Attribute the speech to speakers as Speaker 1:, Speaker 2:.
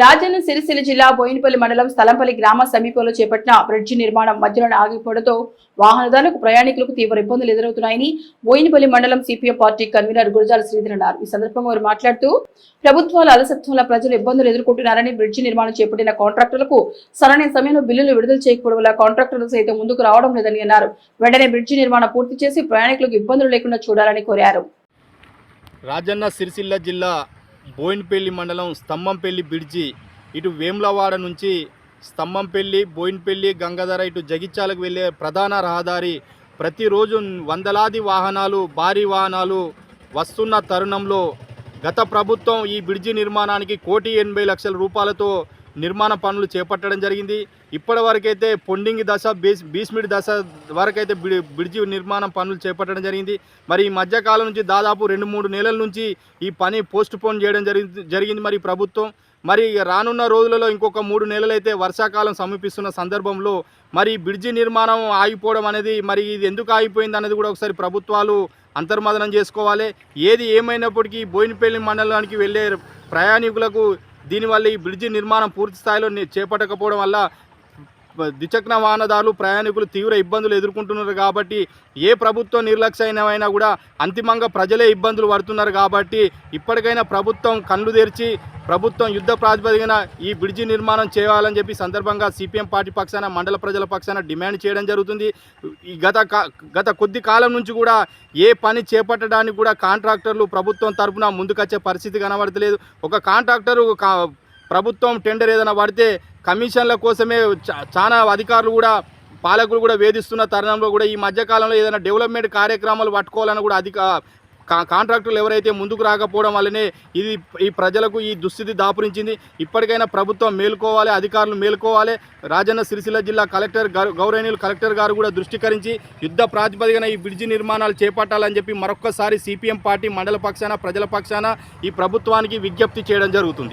Speaker 1: రాజన్న సిరిసిల్ల జిల్లా బోయినపల్లి మండలం స్థలంపల్లి గ్రామ సమీపంలో చేపట్టిన బ్రిడ్జి నిర్మాణం మధ్యలో ఆగిపోవడంతో వాహనదారులకు ప్రయాణికులకు తీవ్ర ఇబ్బందులు ఎదురవుతున్నాయని బోయినపల్లి మండలం CPM party convener Gurajala Sridhar అన్నారు. ఈ సందర్భంగా వారు మాట్లాడుతూ ప్రభుత్వాల అలసత్వంలో ప్రజలు ఇబ్బందులు ఎదుర్కొంటున్నారని బ్రిడ్జి నిర్మాణం చేపట్టిన కాంట్రాక్టర్లకు సరైన సమయంలో బిల్లులు విడుదల చేయకపోవడం వల్ల కాంట్రాక్టర్లు సైతం ముందుకు రావడం లేదని అన్నారు. వెంటనే బ్రిడ్జి నిర్మాణం పూర్తి చేసి ప్రయాణికులకు ఇబ్బందులు లేకుండా చూడాలని కోరారు.
Speaker 2: రాజన్న సిరిసిల్ల జిల్లా బోయిన్పల్లి మండలం స్తంభంపల్లి బ్రిడ్జి. ఇటు వేములవాడ నుంచి స్తంభంపల్లి బోయిన్పల్లి గంగాధర ఇటు జగిత్యాలకు వెళ్ళే ప్రధాన రహదారి. ప్రతిరోజు వందలాది వాహనాలు భారీ వాహనాలు వస్తున్న తరుణంలో గత ప్రభుత్వం ఈ బ్రిడ్జి నిర్మాణానికి కోటి ఎనభై లక్షల రూపాయలతో నిర్మాణ పనులు చేపట్టడం జరిగింది. ఇప్పటి వరకైతే పొండింగ్ దశ బీస్ బీస్మిడి దశ వరకైతే బ్రిడ్జి నిర్మాణం పనులు చేపట్టడం జరిగింది. మరి ఈ మధ్యకాలం నుంచి దాదాపు రెండు మూడు నెలల నుంచి ఈ పని పోస్ట్ పోన్ చేయడం జరిగింది జరిగింది మరి ప్రభుత్వం. మరి రానున్న రోజులలో ఇంకొక మూడు నెలలైతే వర్షాకాలం సమీపిస్తున్న సందర్భంలో మరి బ్రిడ్జి నిర్మాణం ఆగిపోవడం అనేది మరి ఇది ఎందుకు ఆగిపోయింది అనేది కూడా ఒకసారి ప్రభుత్వాలు అంతర్మదనం చేసుకోవాలి. ఏది ఏమైనప్పటికీ బోయినపల్లి మండలానికి వెళ్ళే ప్రయాణికులకు దీనివల్ల ఈ బ్రిడ్జి నిర్మాణం పూర్తి స్థాయిలో చేపట్టకపోవడం వల్ల ద్విచక్ర వాహనదారులు ప్రయాణికులు తీవ్ర ఇబ్బందులు ఎదుర్కొంటున్నారు కాబట్టి ఏ ప్రభుత్వం నిర్లక్ష్యమైనా కూడా అంతిమంగా ప్రజలే ఇబ్బందులు పడుతున్నారు కాబట్టి ఇప్పటికైనా ప్రభుత్వం కళ్ళు తెరిచి ప్రభుత్వం యుద్ధ ప్రాతిపదికన ఈ బ్రిడ్జి నిర్మాణం చేయాలని చెప్పి సందర్భంగా సిపిఎం పార్టీ పక్షాన మండల ప్రజల పక్షాన డిమాండ్ చేయడం జరుగుతుంది. గత గత కొద్ది కాలం నుంచి కూడా ఏ పని చేపట్టడానికి కూడా కాంట్రాక్టర్లు ప్రభుత్వం తరపున ముందుకొచ్చే పరిస్థితి కనబడతలేదు. ఒక కాంట్రాక్టరు కా- ప్రభుత్వం టెండర్ ఏదైనా పడితే కమిషన్ల కోసమే చా- చాలా అధికారులు కూడా పాలకులు కూడా వేధిస్తున్న తరుణంలో కూడా ఈ మధ్యకాలంలో ఏదైనా డెవలప్మెంట్ కార్యక్రమాలు పట్టుకోవాలని కూడా అధిక కా- కాంట్రాక్టులు ఎవరైతే ముందుకు రాకపోవడం వల్లనే ఇది ఈ ప్రజలకు ఈ దుస్థితి దాపురించింది. ఇప్పటికైనా ప్రభుత్వం మేల్కోవాలి అధికారులు మేల్కోవాలి. రాజన్న సిరిసిల్ల జిల్లా కలెక్టర్ గౌరవనీయులు కలెక్టర్ గారు కూడా దృష్టికరించి యుద్ధ ప్రాతిపదికన ఈ బ్రిడ్జి నిర్మాణాలు చేపట్టాలని చెప్పి మరొక్కసారి సిపిఎం పార్టీ మండల పక్షాన ప్రజల పక్షాన ఈ ప్రభుత్వానికి విజ్ఞప్తి చేయడం జరుగుతుంది.